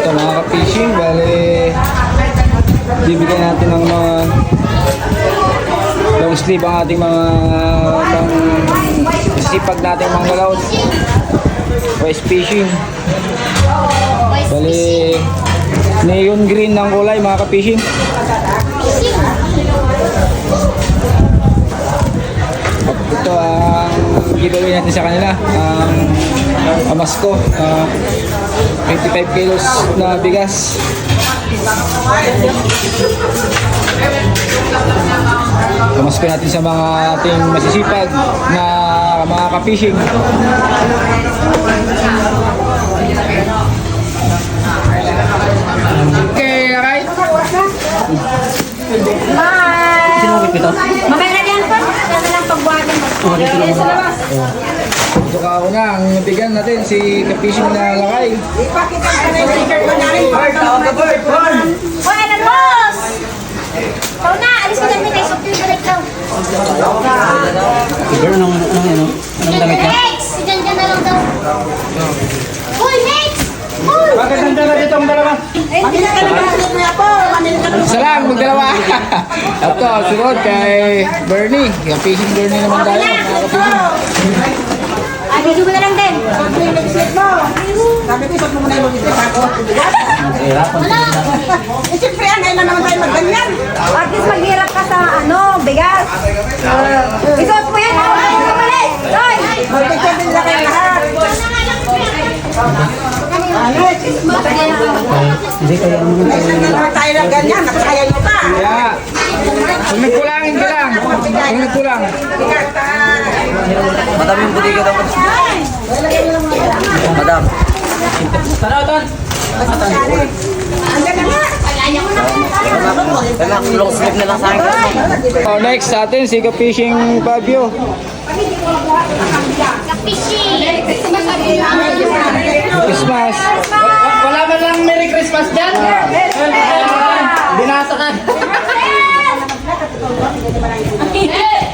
Ito mga ka-fishing, bali bibigyan natin ng mga long sleeve ang ating mga pang sipag natin mga galaws. West fishing. Bali neon green ng kulay mga ka-fishing. Ito ang giveaway natin sa kanila. Ang pamasko. ah, 25 kilos na bigas. Pamasko natin sa mga ating masisipag na mga ka-fishing. Na, ang bigyan natin si ka-fishing na lakay. Ipakita ka na yung sticker ko na rin. Hoy, anak boss! Ikaw na, alis ka namin tayo. Soft drink balik daw. Siguro nung, nung, ano, anong damit niya? Next! Diyan dyan na lang daw. Hoy, next! Hoy! Maganda na dito ang dalawa. Manila ka na Manila po. Manila ka Isa lang, magdalawa. Ito, sunod kay Bernie. Ka-fishing Bernie naman tayo. Mga ka-fishing. Ay, video mo na lang din. Sabi ko, isot mo muna yung mag-isip ako. Hirapan Wala. Eh, siyempre, yan, ngayon lang naman tayo magganyan. At least maghirap ka sa ano, bigas. Isuot mo yan. Huwag ka malis. Hoy! Mag-picture din lang kayo lahat. Hindi kayo ang mga tayo lang ganyan. Nakasaya nyo pa. Kaya, kung nagkulangin ka lang. Kung nagkulang. Madam yung butika daw. Madam. Nga. Kaya long sleeve na lang sa akin. Oh, next sa atin, si ka-fishing Fabio. Christmas. Wala man lang Merry Christmas dyan. Binasa ka.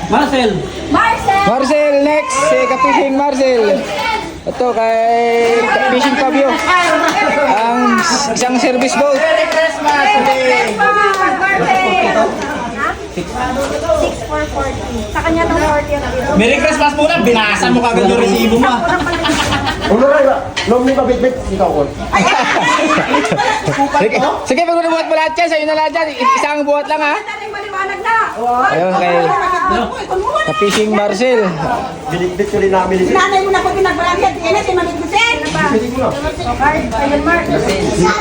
Marcel. Marcel! Marcel, next. Si ka-fishing Marcel. Ito kay ka-fishing Fabio. Ang isang service boat. Merry Christmas. Sa kanya itong 40 ang kilo. Merry Christmas muna. Binasa mo kagad yung resibo mo. ah. Sige, sige pag buhat mo lahat yan, sa'yo na lahat yan. Isang buhat lang ha. Na. Ayun kay ka-fishing Marcel. Nanay mo na po pinagbalagyan. Tingnan si Maligbusin. Ayun, Mark.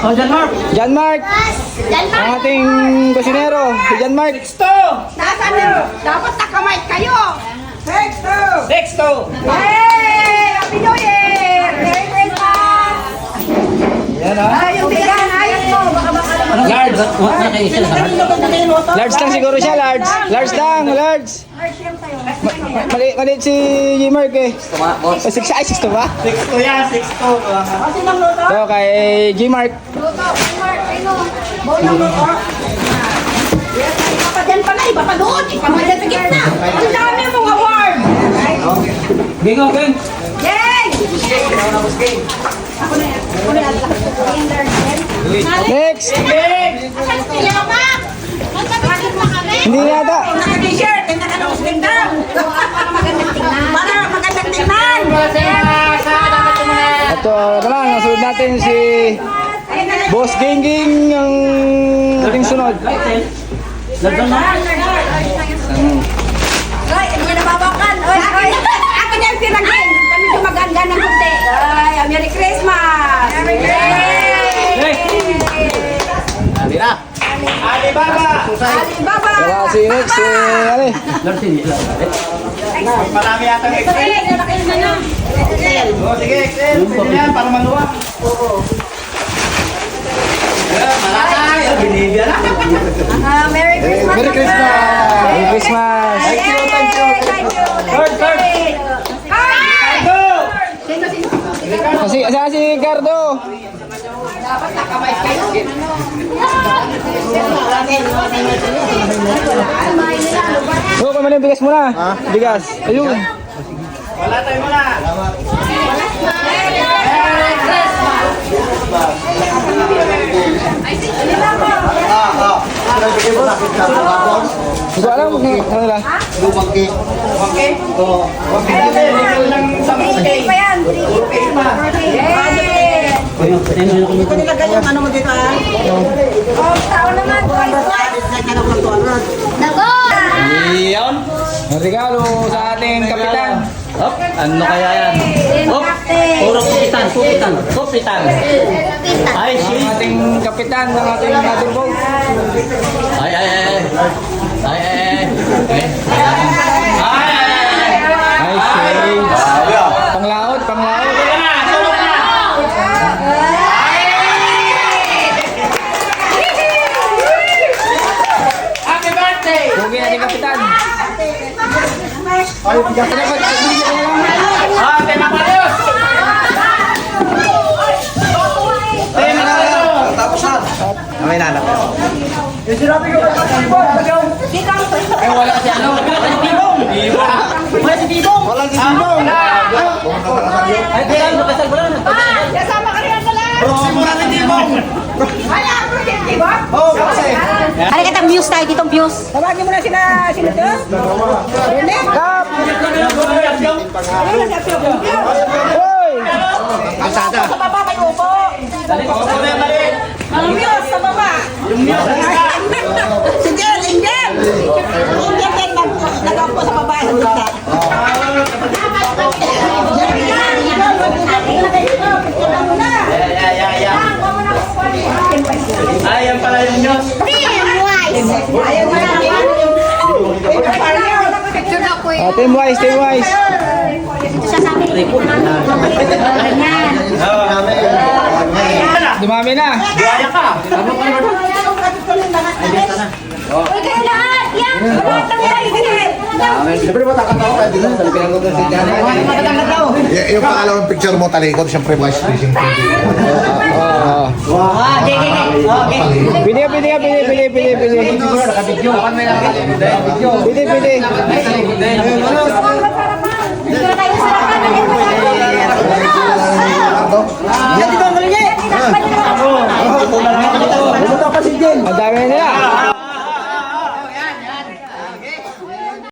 Oh, dyan Mark. John Mark, ang Mark. ating kusinero, si John Mark. Nasaan na? Dapat nakamay kayo. Sexto. Sexto. Hey! Happy New Year! Merry Christmas! Yan ha. Ay, yung bigas, ayos mo. Baka Large. Na ba na? Large lang siguro siya, large. Large lang, large. Ma- mali, maliit si G Mark eh. Oh, six, ay, six to ba? Sexto yan. Sexto. Kasi ng motor? Ito kay G Mark. Luto, Mark. Ayun. Bawa ng motor? Iba pa dyan pala, iba pa doon. Iba pa dyan sa gitna. Ang dami mong award. Bingo, King. Yay! Asan sila, Mark? Magkakasip na kami. Hindi yata. Naka-t-shirt, eh, naka-nose daw. Para magandang tingnan. Para magandang tingnan. Ito, ito lang, ang sunod natin si. Boss Gingging ang ating sunod. Large na. Oy, hindi na nababawakan. Oy, oy. Ako dyan si Rangin. Kami gumaganda ng kunti. Ay, Merry Christmas. Merry Christmas. Hindi na. Alibaba. Alibaba. Wala si next, si ano eh. Large hindi. Marami yata ng Excel. Oh, sige, Excel. Pwede na para maluwag. Oo. Malakay. Binibya na. Ah, Merry Christmas. Merry Christmas! Merry Christmas! Thank you, thank you, thank you. Third, third. Hi! Go! Sino, sino? Kasi, saan dapat nakamay kayo. So, kamay na bigas muna. Ha? Bigas. Ayun. Wala tayo muna. Hindi ko alam kung ano nila. Lumang cake. Okay? Oo. Okay. Okay. Okay. Okay. Okay. Okay. Okay. Okay. Okay. Okay. Ito nilagay yung ano mo dito ah. Oh, tao naman. Dago! Iyon. Regalo sa ating kapitan. Hop, ano kaya yan? Hop, puro kupitan, kupitan, kupitan. Ay, shit. ating kapitan ng ating ating boat. Ay, ay, ay. Ay, ay, ay. Ay, ay, ay. Ay, shades. Panglaot, panglaot. Happy birthday! Pugi natin kapitan. Ay, dapat bigyan ko na lang. Ah, tema Marius! Tema May nanap. Eh, wala si ano? Wala si Bibong! Wala si Bibong! Wala si Bibong! Ay, kailan mo kasal ba lang? Kasama ka rin ang dala. Simula ni Bibong! Wala, project, di ba? Oh, kasi! Halika tayong views tayo dito, views. Tawagin mo na sila, sino to? Rene? Kap! Hoy! Sa baba may upo. Pakupo na dali! Ang Diyos sa baba. Yung Diyos. Si Jen, Ingen. Ingen din nag- nag-upo sa baba. Sa gitna. Ay, ay, ay, ay. Ay, yan pala yung Diyos. Picture na ko Ah, team wise, team wise. Ito siya sa amin. Ganyan. Dumami na. Buhaya ka! Uy, kayo lahat! Yan! Lahat ng tayo Y- yung pangalawang picture mo talikod, siyempre Wise Fishing TV. Oo. Pili, pili, pili, pili, pili, pili. Pili, pili.